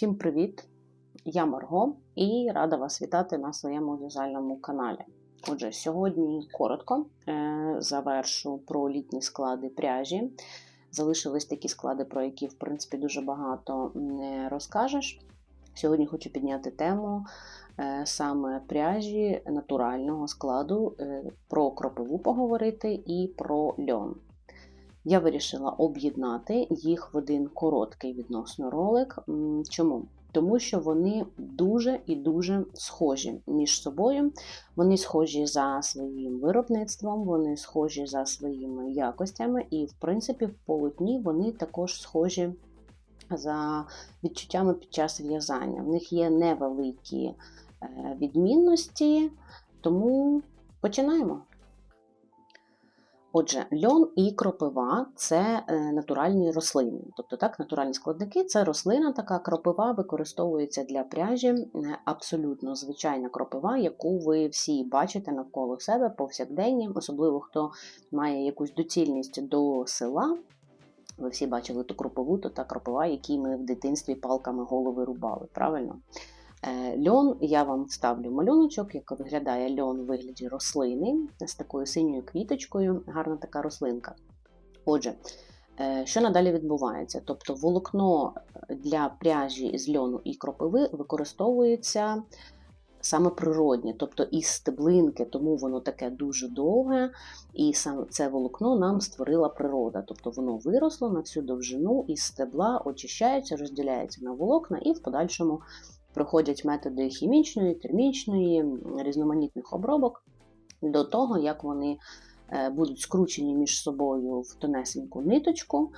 Всім привіт! Я Марго і рада вас вітати на своєму в'язальному каналі. Отже, сьогодні коротко е, завершу про літні склади пряжі. Залишились такі склади, про які, в принципі, дуже багато не розкажеш. Сьогодні хочу підняти тему е, саме пряжі натурального складу, е, про кропиву поговорити і про льон. Я вирішила об'єднати їх в один короткий відносно ролик. Чому? Тому що вони дуже і дуже схожі між собою. Вони схожі за своїм виробництвом, вони схожі за своїми якостями, і, в принципі, в полотні вони також схожі за відчуттями під час в'язання. В них є невеликі е, відмінності, тому починаємо. Отже, льон і кропива це е, натуральні рослини. Тобто так, натуральні складники це рослина, така кропива використовується для пряжі, е, абсолютно звичайна кропива, яку ви всі бачите навколо себе повсякденні, особливо хто має якусь доцільність до села. Ви всі бачили ту кропиву, то та кропива, які ми в дитинстві палками голови рубали. Правильно? Е, льон, я вам ставлю малюночок, як виглядає льон у вигляді рослини з такою синьою квіточкою, гарна така рослинка. Отже, е, що надалі відбувається? Тобто волокно для пряжі з льону і кропиви використовується саме природнє, тобто із стеблинки, тому воно таке дуже довге, і саме це волокно нам створила природа. Тобто воно виросло на всю довжину із стебла, очищається, розділяється на волокна і в подальшому проходять методи хімічної, термічної, різноманітних обробок до того, як вони е, будуть скручені між собою в тонесеньку ниточку,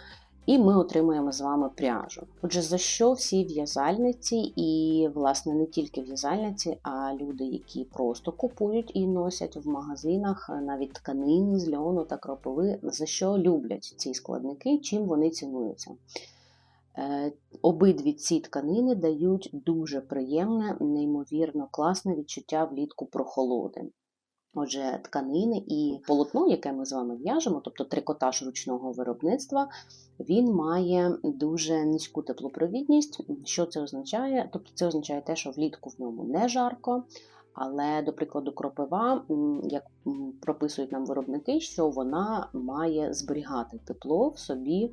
і ми отримуємо з вами пряжу. Отже, за що всі в'язальниці, і, власне, не тільки в'язальниці, а люди, які просто купують і носять в магазинах навіть тканини з льону та кропови, за що люблять ці складники, чим вони цінуються. Е, обидві ці тканини дають дуже приємне, неймовірно класне відчуття влітку прохолоди. Отже, тканини і полотно, яке ми з вами в'яжемо, тобто трикотаж ручного виробництва, він має дуже низьку теплопровідність. Що це означає? Тобто це означає те, що влітку в ньому не жарко, але, до прикладу, кропива, як прописують нам виробники, що вона має зберігати тепло в собі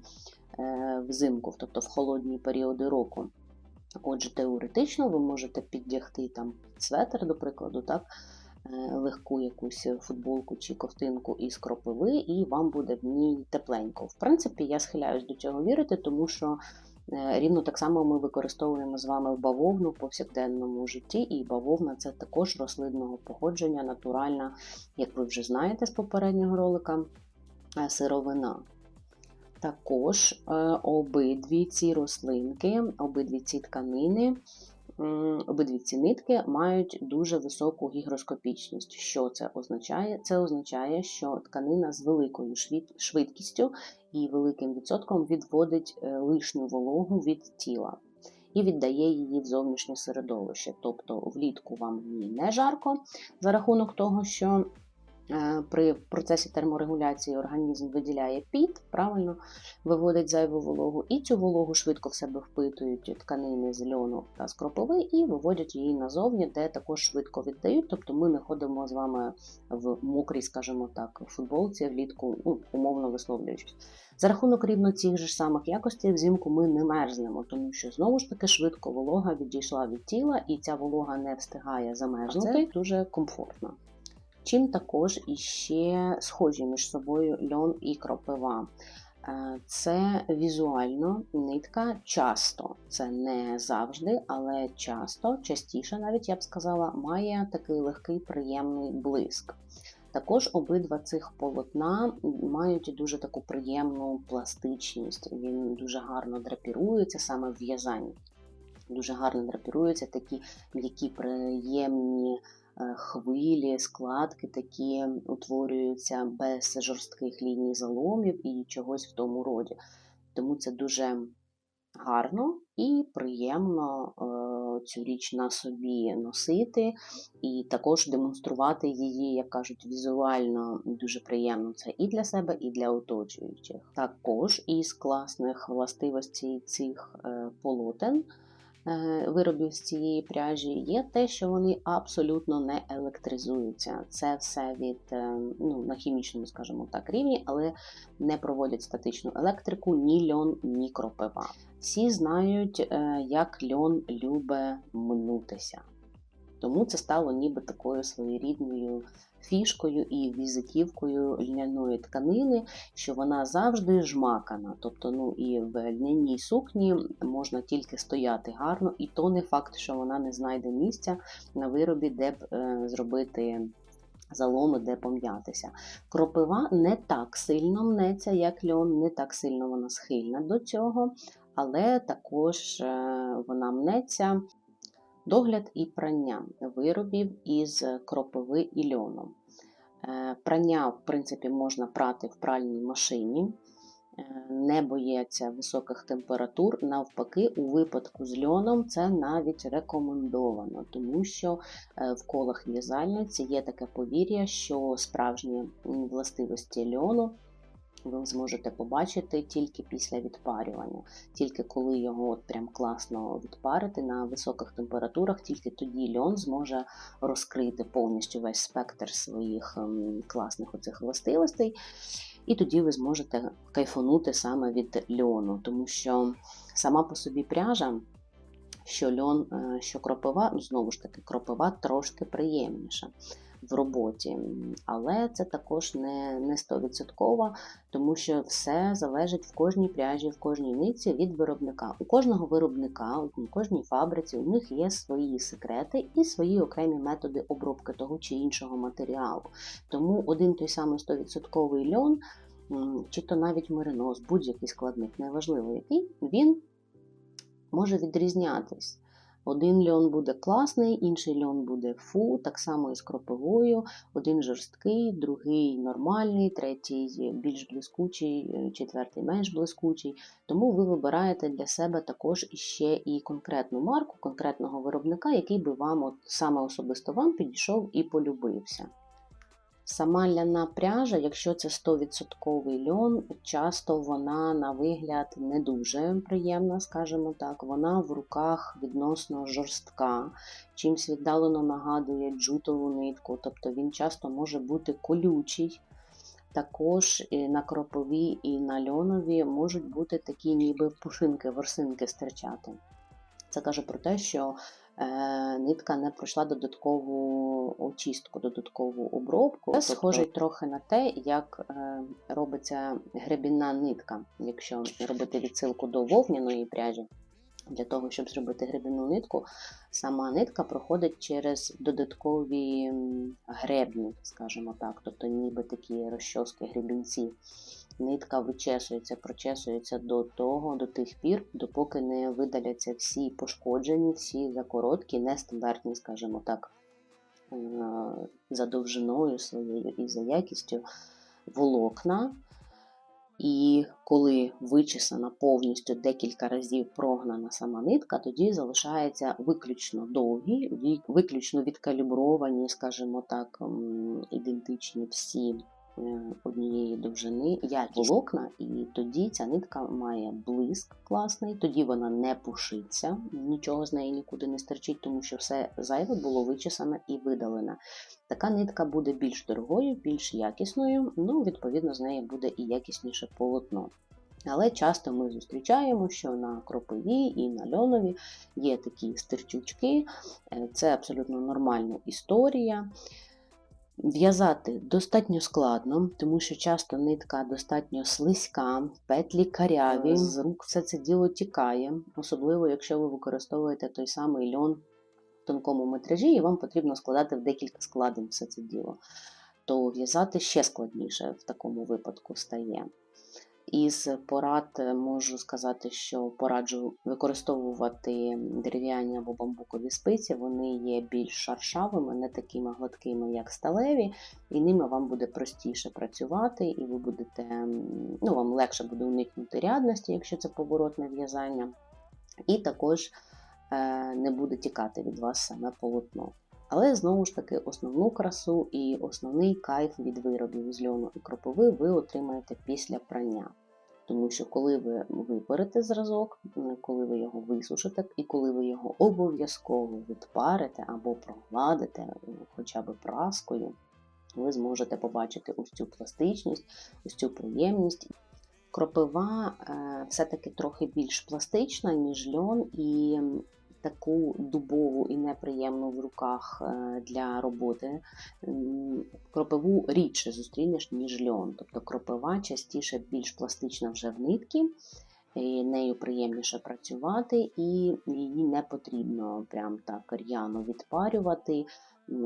взимку, тобто в холодні періоди року. Отже, теоретично ви можете піддягти там светр, до прикладу, так, е, легку якусь футболку чи ковтинку із кропиви, і вам буде в ній тепленько. В принципі, я схиляюсь до цього вірити, тому що е, рівно так само ми використовуємо з вами бавовну в повсякденному житті, і бавовна це також рослинного походження, натуральна, як ви вже знаєте з попереднього ролика, сировина. Також е, обидві ці рослинки, обидві ці тканини, обидві ці нитки мають дуже високу гігроскопічність. Що це означає? Це означає, що тканина з великою швидкістю і великим відсотком відводить е, лишню вологу від тіла. І віддає її в зовнішнє середовище. Тобто влітку вам не жарко за рахунок того, що при процесі терморегуляції організм виділяє піт, правильно виводить зайву вологу, і цю вологу швидко в себе впитують тканини з льону та з кропови і виводять її назовні, де також швидко віддають. Тобто ми не ходимо з вами в мокрій, скажімо так, футболці влітку, ну, умовно висловлюючись. За рахунок рівно цих же самих якостей взимку ми не мерзнемо, тому що знову ж таки швидко волога відійшла від тіла, і ця волога не встигає замерзнути. Це дуже комфортно. Чим також іще схожі між собою льон і кропива. Е, це візуально нитка часто, це не завжди, але часто, частіше, навіть я б сказала, має такий легкий приємний блиск. Також обидва цих полотна мають дуже таку приємну пластичність, він дуже гарно драпірується саме в в'язанні. Дуже гарно драпіруються такі м'які приємні хвилі, складки такі утворюються без жорстких ліній заломів і чогось в тому роді. Тому це дуже гарно і приємно е, цю річ на собі носити, і також демонструвати її, як кажуть, візуально дуже приємно це і для себе, і для оточуючих. Також із класних властивостей цих е, полотен. Е, виробів з цієї пряжі, є те, що вони абсолютно не електризуються. Це все від е, ну, на хімічному, скажімо так, рівні, але не проводять статичну електрику ні льон, ні кропива. Всі знають, е, як льон любить минутися. Тому це стало ніби такою своєрідною фішкою і візитівкою льняної тканини, що вона завжди жмакана. Тобто, ну і в льняній сукні можна тільки стояти гарно, і то не факт, що вона не знайде місця на виробі, де б е, зробити. Заломи, де пом'ятися. Кропива не так сильно мнеться, як льон, не так сильно вона схильна до цього, але також е, вона мнеться догляд і прання виробів із кропиви і льону. Е, прання, в принципі, можна прати в пральній машині, е, не бояться високих температур. Навпаки, у випадку з льоном це навіть рекомендовано, тому що е, в колах в'язальниці є таке повір'я, що справжні властивості льону ви зможете побачити тільки після відпарювання. Тільки коли його от прям класно відпарити на високих температурах, тільки тоді льон зможе розкрити повністю весь спектр своїх ем, класних оцих властивостей. І тоді ви зможете кайфанути саме від льону, тому що сама по собі пряжа. Що льон, е, що кропива, ну знову ж таки, кропива трошки приємніша в роботі. Але це також не не 100%, тому що все залежить в кожній пряжі, в кожній ниці від виробника. У кожного виробника, у кожній фабриці у них є свої секрети і свої окремі методи обробки того чи іншого матеріалу. Тому один той самий 100% льон. Чи то навіть меринос, будь-який складник, неважливо який, він може відрізнятись. Один льон буде класний, інший льон буде фу, так само і з кропивою. Один жорсткий, другий нормальний, третій більш блискучий, е, четвертий менш блискучий. Тому ви вибираєте для себе також іще і конкретну марку, конкретного виробника, який би вам от саме особисто вам підійшов і полюбився. Сама ляна пряжа, якщо це 100% льон, часто вона на вигляд не дуже приємна, скажімо так, вона в руках відносно жорстка, чимсь віддалено нагадує джутову нитку, тобто він часто може бути колючий. Також на кропові і на льонові можуть бути такі ніби пушинки, ворсинки стирчати. Це каже про те, що нитка не пройшла додаткову очистку, додаткову обробку. Це тобто схожий трохи на те, як е, робиться гребінна нитка, якщо робити відсилку до вовняної пряжі. Для того, щоб зробити гребінну нитку, сама нитка проходить через додаткові гребні, скажімо так, тобто ніби такі розчоски гребінці нитка вичесується, прочесується до того, до тих пір, допоки не видаляться всі пошкоджені, всі закороткі, нестандартні, скажімо так, е, за довжиною своєю і за якістю волокна. І коли вичесана повністю декілька разів прогнана сама нитка, тоді залишається виключно довгі, виключно відкалібровані, скажімо так, ідентичні всі однієї довжини як волокна, і тоді ця нитка має блиск класний, тоді вона не пушиться, нічого з неї нікуди не стерчить, тому що все зайве було вичесане і видалене. Така нитка буде більш дорогою, більш якісною, ну, відповідно, з неї буде і якісніше полотно. Але часто ми зустрічаємо, що на кропиві і на льонові є такі стирчучки, е, це абсолютно нормальна історія. В'язати достатньо складно, тому що часто нитка достатньо слизька, петлі каряві, з рук все це діло тікає, особливо, якщо ви використовуєте той самий льон в тонкому метражі, і вам потрібно складати в декілька складень все це діло, то в'язати ще складніше в такому випадку стає. Із порад е, можу сказати, що пораджу використовувати дерев'яні або бамбукові спиці, вони є більш шаршавими, не такими гладкими, як сталеві, і ними вам буде простіше працювати, і ви будете, ну, вам легше буде уникнути рядності, якщо це поворотне в'язання, і також е, не буде тікати від вас саме полотно. Але знову ж таки основну красу і основний кайф від виробів з льону і кропови ви отримаєте після прання. Тому що коли ви випарите зразок, коли ви його висушите, і коли ви його обов'язково відпарите або прогладите е, хоча б праскою, ви зможете побачити ось цю пластичність, ось цю приємність. Кропива е, все-таки трохи більш пластична, ніж льон, і таку дубову і неприємну в руках е, для роботи. Кропиву рідше зустрінеш, ніж льон. Тобто кропива частіше більш пластична вже в нитки, нею приємніше працювати, і її не потрібно прям так р'яно відпарювати,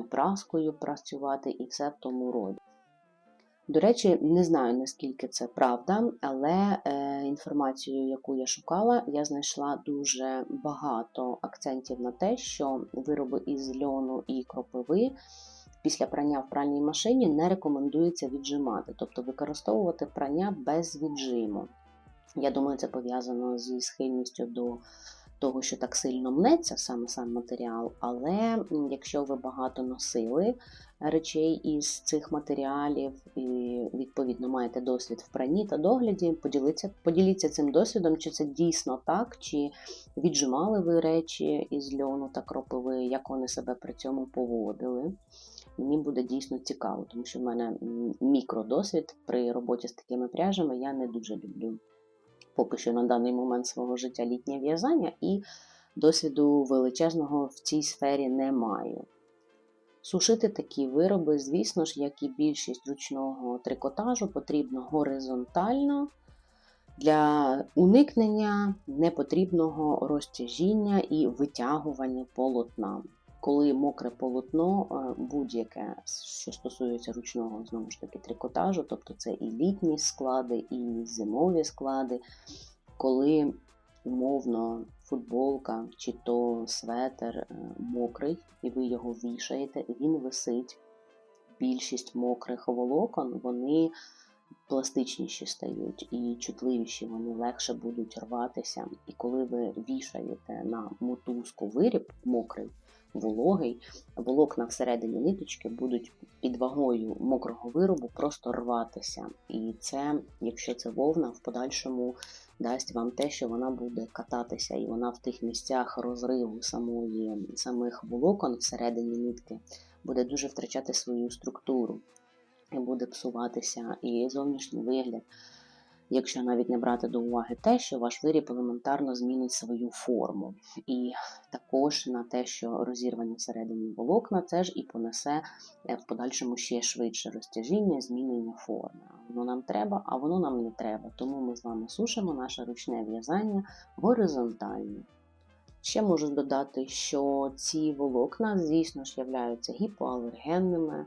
праскою працювати і все в тому роді. До речі, не знаю наскільки це правда, але е, інформацію, яку я шукала, я знайшла дуже багато акцентів на те, що вироби із льону і кропиви після прання в пральній машині не рекомендується віджимати, тобто використовувати прання без віджиму. Я думаю, це пов'язано зі схильністю до того, що так сильно мнеться саме сам матеріал, але якщо ви багато носили речей із цих матеріалів і, відповідно, маєте досвід в пранні та догляді, поділіться, поділіться цим досвідом, чи це дійсно так, чи віджимали ви речі із льону та кропиви, як вони себе при цьому поводили. Мені буде дійсно цікаво, тому що в мене мікродосвід при роботі з такими пряжами я не дуже люблю поки що на даний момент свого життя літнє в'язання, і досвіду величезного в цій сфері не маю. Сушити такі вироби, звісно ж, як і більшість ручного трикотажу, потрібно горизонтально для уникнення непотрібного розтяжіння і витягування полотна коли мокре полотно, е, будь-яке, що стосується ручного знову ж таки трикотажу, тобто це і літні склади, і зимові склади, коли умовно футболка чи то светер е, мокрий, і ви його вішаєте, він висить. Більшість мокрих волокон, вони пластичніші стають і чутливіші, вони легше будуть рватися. І коли ви вішаєте на мотузку виріб мокрий, вологий, волокна всередині ниточки будуть під вагою мокрого виробу просто рватися. І це, якщо це вовна, в подальшому дасть вам те, що вона буде кататися, і вона в тих місцях розриву самої, самих волокон всередині нитки буде дуже втрачати свою структуру, і буде псуватися і зовнішній вигляд якщо навіть не брати до уваги те, що ваш виріб елементарно змінить свою форму. І також на те, що розірвані всередині волокна, це ж і понесе е, в подальшому ще швидше розтяжіння, змінення форми. Воно нам треба, а воно нам не треба. Тому ми з вами сушимо наше ручне в'язання горизонтально. Ще можу додати, що ці волокна, звісно ж, являються гіпоалергенними.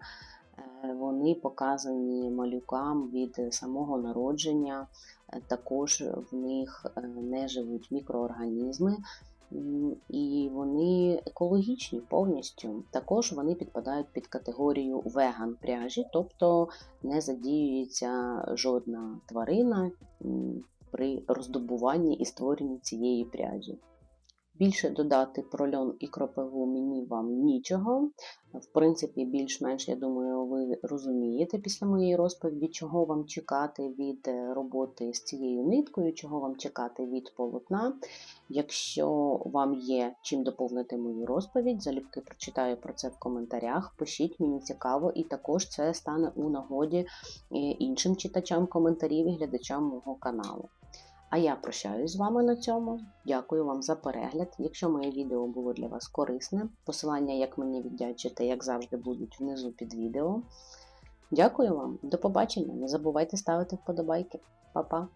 Е, вони показані малюкам від самого народження, е, також в них е, не живуть мікроорганізми. І вони екологічні повністю. Також вони підпадають під категорію веган пряжі, тобто не задіюється жодна тварина при роздобуванні і створенні цієї пряжі. Більше додати про льон і кропиву мені вам нічого. В принципі, більш-менш, я думаю, ви розумієте після моєї розповіді, чого вам чекати від е, роботи з цією ниткою, чого вам чекати від полотна. Якщо вам є чим доповнити мою розповідь, залюбки прочитаю про це в коментарях. Пишіть, мені цікаво, і також це стане у нагоді е, іншим читачам коментарів і глядачам мого каналу. А я прощаюсь з вами на цьому. Дякую вам за перегляд. Якщо моє відео було для вас корисне, посилання, як мені віддячити, як завжди, будуть внизу під відео. Дякую вам, до побачення. Не забувайте ставити вподобайки. Па-па!